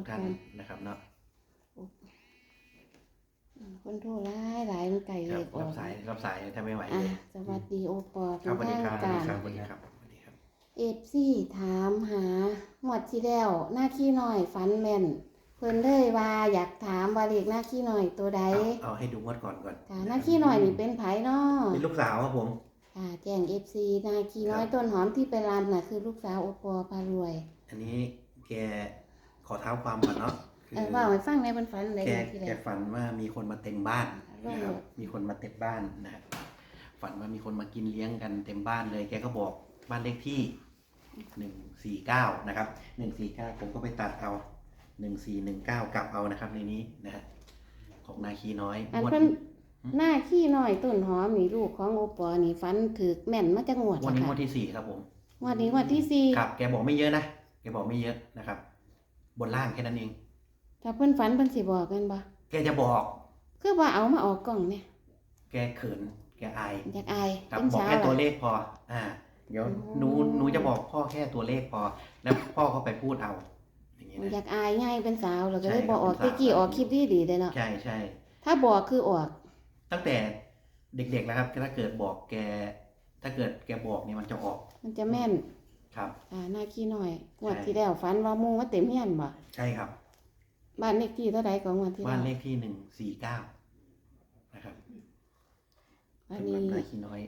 ทุกท่านครับผมนะครับเนาะอืมคนโทรหลายหลายมันไก่คเลรับยอรัอบกสายรับสายถ้าไม่ไหวอะเลยสวัสดีโอปอครับสวัสดีครับสวัสกาดีรครับสวัสดีครับสวัสดีครับเอฟซีถามหาหมวดที่แล้วหน้าขี้หน่อยฟันแม่นเพิ่นเลยว่าอยากถามว่าเลขหน้าขี้หน่อยตัวใดเอาเอาให้ดูงวดก่อนก่อนค่ะหน้าขี้หน่อยนี่เป็นไผเนาะเป็นลูกสาวครับผมค่ะแจ้งเอฟซีหน้าขี้น้อยต้นหอมที่ไปรำน่ะคือลูกสาวโอปอพารวย อันนี้แก ขอเท้าความก่อนเนาะคืเออว่าให้ฟังในบนฝันเลยแกที่แกแล้วฝันว่ามีคนมาเต็มบ้านร่วมนะครับเลยมีคนมาเต็มบ้านนะครับฝันว่ามีคนมากินเลี้ยงกันเต็มบ้านเลย แกก็บอกบ้านเลขที่หนึ่งสี่เก้านะครับหนึ่งสี่เก้าผมก็ไปตัดเอาหนึ่งสี่หนึ่งเก้ากลับเอานะครับในนี้นะฮะของนาคีน้อยอันงวดเพิ่นหน้าขี้น้อยต้นหอมนี่ลูกของโอปอนี่ฝันถือแม่นมาจากงวดงวันนี้ค่ะงวดที่สี่ครับผม งวดนี้งวดที่สี่ครับ แกบอกไม่เยอะนะ แกบอกไม่เยอะนะครับ บนล่างแค่นั้นเอง ถ้าเพิ่นฝันเพิ่นสิบอกกันบ่แกจะบอก คือว่าเอามาออกกล่องเนี่ยแกเขิน แกอายอยากอายครับเป็นบอกสาวแค่ตัวล่ะเลขพอ อ่า เดี๋ยวอ๋อหนูหนูจะบอกพ่อแค่ตัวเลขพอ แล้วพ่อก็ไปพูดเอา อย่างนี้อนะ ยากอายง่ายเป็นสาวแล้วก็เลยใช่บอกออกครับเป็นสาว ตะกี้ออกคลิปดีดีๆเลยเนาะใช่ใช่ถ้าบอกคือออกตั้งแต่เด็กๆแล้วครับถ้าเกิดบอกแก ถ้าเกิดแกบอกเนี่ยมันจะออก มันจะแม่น ครับ อ่าหน้าขี้น้อยงวดใช่ที่แล้วฝันว่าหมูมาเต็มเฮียนบ่ใช่ครับ บ้านเลขที่เท่าใดของงวดที่บ้านแล้วเลขที่หนึ่งสี่เก้านะครับอันเป็นนี้บ้านนาคีน้อย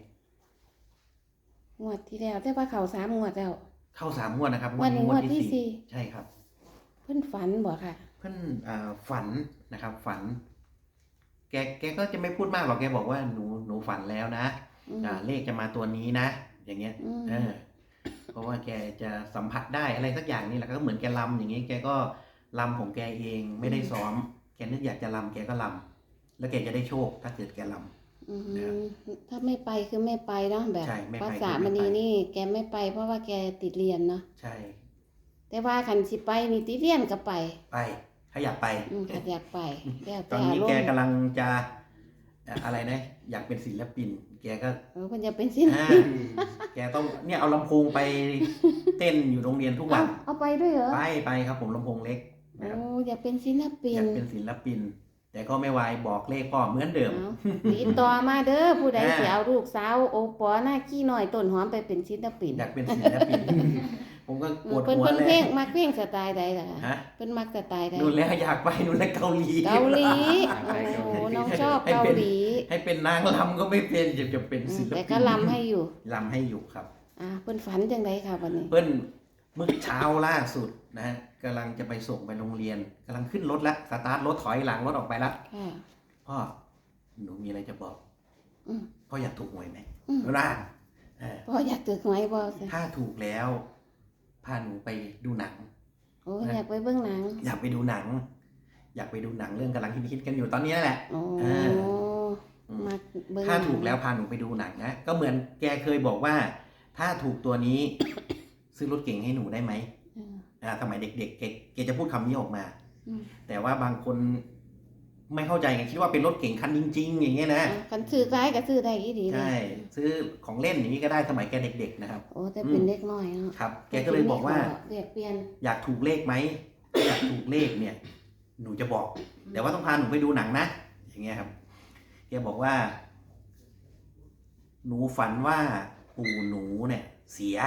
งวดที่แล้วแต่ว่าเขาสามงวดแล้ว เข้าสามงวดนะครับวันนี้งวดที่สี่ใช่ครับ เพิ่นฝันบ่ค่ะ เพื่อนอ่าฝันนะครับ ฝัน แกแกก็จะไม่พูดมากหรอกแกบอกว่าหนูหนูฝันแล้วนะอืมอ่าเลขจะมาตัวนี้นะอย่างเงี้ยอืมเออ เพราะว่าแกจะสัมผัสได้อะไรสักอย่างนี่แหละก็เหมือนแกลำอย่างงี้แกก็ลำของแกเองไม่ได้ซ้อม แกนึกอยากจะลำแกก็ลำแล้วแกจะได้โชคถ้าเกิดแกลอืมนะครับถ้าไม่ไปคือไม่ไปเนาะแบบใช่ไม่ไปภาษาคือมไม่ณีไปนี่ แกไม่ไป เพราะว่าแกติดเรียนเนาะำใช่ แต่ว่าคันสิไปนี่ติดเรียนก็ไป ไปถ้าอยากไปอืมถ้าอยากไปแล้วตแต่อนอานี้รมแกณ์กำลังจะเอ่ออะไรนะอยากเป็นศิลปิน แกก็เออเพิ่นจะเป็นศิลอ่าปินแกต้องเนี่ยเอาลำโพงไปเต้นอยู่โรงเรียนทุกวัเอานเอาไปด้วยเหรอไปไปครับ ผมลำโพงเล็กนะโอ้ครับอยากเป็นศิลปิอนยากเป็นศิลปิน แต่ก็ไม่วายบอกเลขพ่อเหมือนเดิม เอาติดต่อมาเด้อผู้ใดอ่า สิเอาลูกสาวโอปอหน้าขี้น้อยต้นหอมไปเป็นศิลปินอยากเป็นศิลปิน ผมก็ปวดเพิ่นหัวเพิ่นเลเพลย งมักเพลงสไตล์ใดล่ะฮะ เพิ่นมักสไตล์ใดนู่นแล้วอยากไปนู่นแล้วเกาหลี เกาหลีไปโอ้เกาหลีน้องชอบให้เกาเป็น หลีให้เป็นนางลำก็ไม่เป็นจะจะเป็นอืศิมลแต่ปินก็ลำให้อยู่ ลำให้อยู่ครับ อ่าเพิ่นฝันจังไดค่ะวันนี้ เปิ้ลเมื่อเช้าล่าสุดนะฮะกำลังจะไปส่งไปโรงเรียนกำลังขึ้นรถแล้วสตาร์ทรถถอยหลังรถออกไปแล้วค่ะ พ่อหนูมีอะไรจะบอกอืมพ่ออยากถูกหวยไหมอืม ร่างเออพ่ออยากตึกหวยบ่สิถ้าถูกแล้ว พาหนูไปดูหนัง โอ้อยากไปเบิ่งหนัง อยากไปดูหนัง อยากไปดูหนังเรื่องกำลังฮิตๆกันอยู่ตอนนี้นั่นแหละโอ้อ่าอืมมาเบิ่งถ้าหนังถูกแล้วพาหนูไปดูหนังนะก็เหมือนแกเคยบอกว่า ถ้าถูกตัวนี้ ซื้อรถเก่งให้หนูได้ไหมเอออ่าสมัยเด็กๆแกแกจะพูดคำนี้ออกมาอืมแต่ว่าบางคน ไม่เข้าใจไงคิดว่าเป็นรถเก่งคันจริง ๆ อย่างเงี้ยนะอะคันซื้อคล้ายก็ซื้อได้อีดีเลยใช่ซื้อของเล่นอย่างนี้ก็ได้สมัยแกเด็ก ๆ นะครับ โอ้แต่เป็นเด็กน้อยเนาะครับ แกก็เลยบอกว่าเรียกเปลี่ยนอยากถูกเลขไหมถ้าอยากถูกเลขเนี่ย หนูจะบอก แต่ว่าต้องพาหนูไปดูหนังนะอย่างเงี้ยครับแกบอกว่า หนูฝันว่าปู่หนูเนี่ย เสีย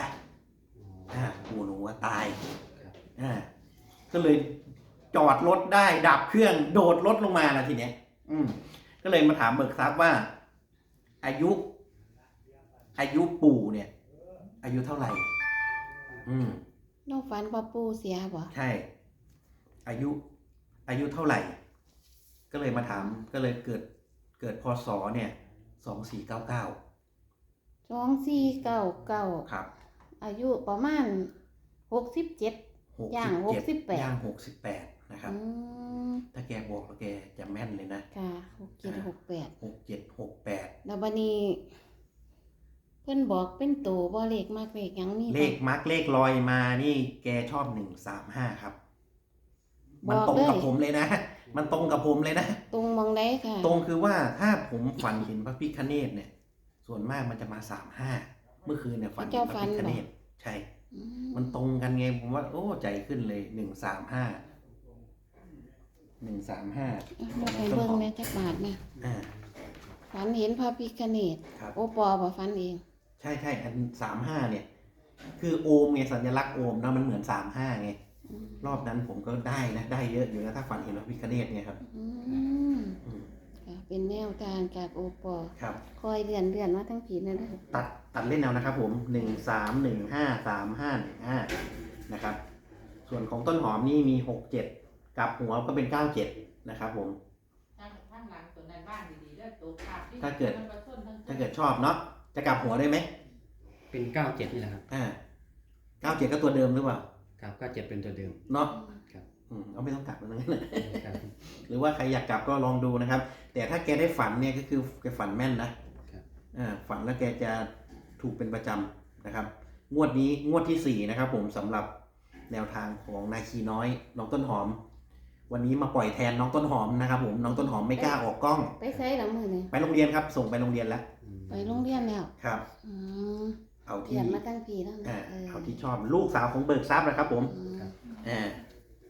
อ่าปู่หนูว่าตายอ่าก็เลย จอดรถได้ดับเครื่องโดดรถลงมาละทีเนี้ย อืม ก็เลยมาถามเบิกทรัพย์ว่า อายุ อายุปู่เนี่ย อายุเท่าไหร่ อืมน้องฝันว่าปู่เสียบ่ใช่ อายุ อายุเท่าไหร่ ก็เลยมาถาม ก็เลยเกิด เกิดพศเนี่ยสองสี่เก้าเก้าสองสี่เก้าเก้าครับอายุประมาณหกสิบเจ็ดย่าง67 68 ย่างหกสิบแปด นะครับ อืมถ้าแกบอกแล้วแกจะแม่นเลยนะค่ะหกเจ็ดหกแปดหกเจ็ดหกแปดแล้วบัดนี้ เพิ่นบอกเป็นโตบ่เลขมากเลขหยังนี่เลขมาร์กเลขลอยมานี่แกชอบหนึ่งสามห้าครับ มันตรงกับผมเลยนะ มันตรงกับผมเลยนะ ตรงมองได้ค่ะตรงคือว่าถ้าผมฝันเห็นพระพิคเนตเนี่ย ส่วนมากมันจะมาสามห้าเมื่อคืนเนี่ยฝันเห็นพระพิคเนตใช่ อืมันตรงกันไงผมว่าโอ้ใจขึ้นเลยหนึ่งสามห้า หนึ่งสามห้าเราไปเบิ่งแม่จักบาทนะอ่า ฝันเห็นพระพิฆเนศครับ โอปอบ่ฝันเอง ใช่ใช่อันสามห้าเนี่ย คือโอมไงสัญลักษณ์โอมเนาะมันเหมือนสามห้าไง อืมรอบนั้นผมก็ได้นะ ได้เยอะอยู่นะถ้าฝันเห็นพระพิคเนตเนี่ยครับอืมอืมค่ะเป็นแนวทางจากโอปอครับ คอยเลื่อนเลื่อนมาทั้งผีนั่นเด้อตัดตัดเล่นเอานะครับผมหนึ่งสามหนึ่งห้าสามห้าหนึ่งห้านะครับ ส่วนของต้นหอมนี่มีหกเจ็ด กับหัวก็เป็นเก้าเจ็ดนะครับผม ข้างหลังตัวนั้นบ้านดีๆแล้วตัวภาพที่ถ้าเกิด มันมาชนทั้งถ้าเกิดชอบเนาะจะกลับหัวได้ไหมเป็นเก้าเจ็ดนี่แหละครับอ่าเก้าเจ็ดก็ตัวเดิมหรือเปล่าครับเก้าเจ็ดเป็นตัวเดิมเนาะครับอืมเอาไม่ต้องกลับแล้วนะครับ หรือว่าใครอยากกลับก็ลองดูนะครับ แต่ถ้าแกได้ฝันเนี่ยก็คือแกฝันแม่นนะครับ อ่าฝันแล้วแกจะถูกเป็นประจำนะครับ งวดนี้งวดที่สี่นะครับผมสำหรับแนวทางของนาคีน้อยน้องต้นหอม วันนี้มาปล่อยแทนน้องต้นหอมนะครับผมน้องต้นหอมไม่กล้าออกกล้อง ไปใช้หลังมือนี่ไปโรงเรียนครับ ส่งไปโรงเรียนแล้วอืมไปโรงเรียนแล้วครับ อืมเอาเรีที่ยนมาตั้งปีแล้วนะอ่าเออเอาที่ชอบลูกสาวของเบิกทรัพย์นะครับผมอืมอ่า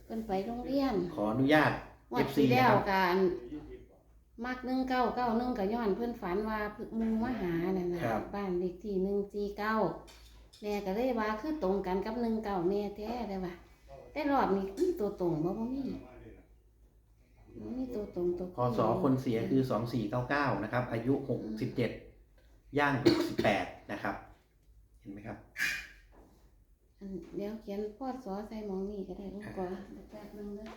เพิ่นไปโรงเรียนขออนุญาต วัด FC ที่แล้นะวครับการมักหนึ่งเก้าเก้าหนึ่งก็ย้อนเพื่อนฝันว่าพึกหมูมาหาน่ะนะครับ บ้านเลขที่หนึ่งสี่เก้าแม่ก็เลยว่าคือตรงกันกับหนึ่งเก้าแม่แท้เลยว่ะแต่รอบนี้มีตัวตรงบ่บ่มีบ่ มีตัวตรงตัวพศคนเสียคือสองสี่เก้าเก้านะครับ อายุหกสิบเจ็ดย่างหกสิบแปดนะครับ เห็นไหมครับ อันเดี๋ยวเขียนพอสอใส่หมองนี่ก็ได้ลูกก่อนเดี๋ยวแป๊บนึงเด้อ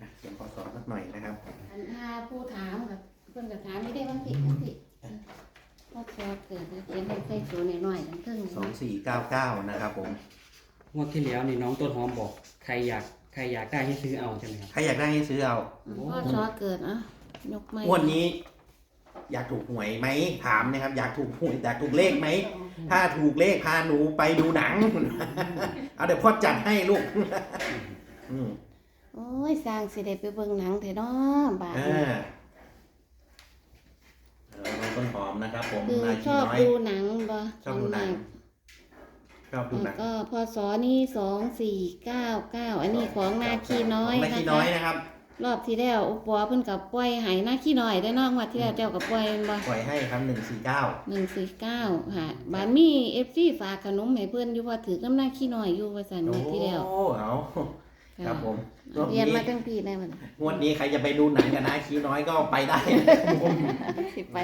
อะเขียนพศสักหน่อยนะครับ อันห้าผู้ถามกับเพิ่นก็ถามไม่ได้บางทีบางทีพอสอเกิดแล้วเขียนให้ใส่ตัวน้อยๆทั้งครึ่งสองสี่เก้าเก้านะครับผม งวดที่แล้วนี่น้องต้นหอมบอก ใครอยากใค รอยากได้ให้ซื้อเอาใช่ไหมครับ ใครอยากได้ให้ซื้อเอาพอสอเกิดอะยกไม้งวดนี้ อยากถูกหวยไหมถามนะครับ อยากถูกหวยอยากถูกเลขไหม ถ้าถูกเลขพาหนูไปดูหนัง เอาเดี๋ยวพ่อจัดให้ลูก อืมโอ้ยสร้างสิได้ไปเบิ่งหนังเถอะเนาะบาดอ่นี้าเออน้องต้นหอมนะครับ ผมคือนาชคีอบน้อย ดูหนังบ่ชอบดูหนัง ชอบดูหนัแล้วงก็พอสอนี่สองสี่เก้าเก้าอันนี้ของนาคีน้อยนานะคีน้คะอยนะครับ รอบที่แล้วอุปอเพิ่นกับปล่อยใหายนาคีน้อยได้อนอกวัดที่แล้วเจ้ากับปล่อยแม่นบ่ปล่อยให้ครับหนึ่งสี่เก้าหนึ่งสี่เก้าค่ะบานมีเอฟซีฝากขนมให้เพื่อนอยู่ว่าถือน้ำหน้าขี้หน่อยอยู่ว่าสันโอ้งวดที่แล้วเอาครับผมงวดเรียนนี้มาตั้งปีได้มันงวดนี้ใครจะไปดูหนังกับนาคีน้อยก็ไปได้นะครับผมสิบไป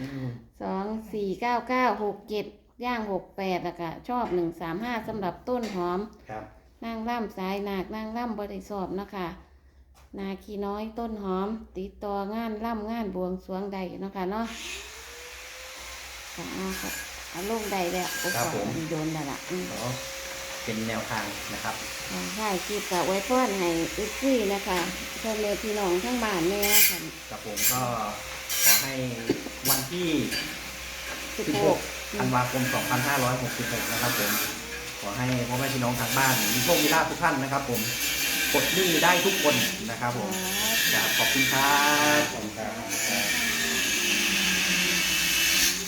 อืมสองสี่เก้าเก้าหกเจ็ด ย่างหกแปดแล้วก็ชอบหนึ่งสามห้าสำหรับต้นหอมครับนางร่ำสายหนักนางร่ำบริสอบเนาะคะนาคีน้อยต้นหอม ติดต่องานร่ำงานบวงสรวงใดเนาะคะเนาะค่ะเอาค่ะเอาลงใดแล้วโอ้โหโดนแล้วล่ะอืมเนาะเป็นแนวทางนะครับใช่คลิปกับไว้พอนให้อึดซี่นะคะพ่อแม่พี่น้องทั้งบ้านแม่ค่ะกับผมก็ขอให้วันที่สิบหก16 ธันวาคม 2566 นะครับผม ขอให้พ่อแม่พี่น้องทางบ้านมีโชคมีลาภทุกท่านนะครับผมกดหนี้ได้ทุกคนนะครับผมครับขอบคุณครับขอบคุณครับ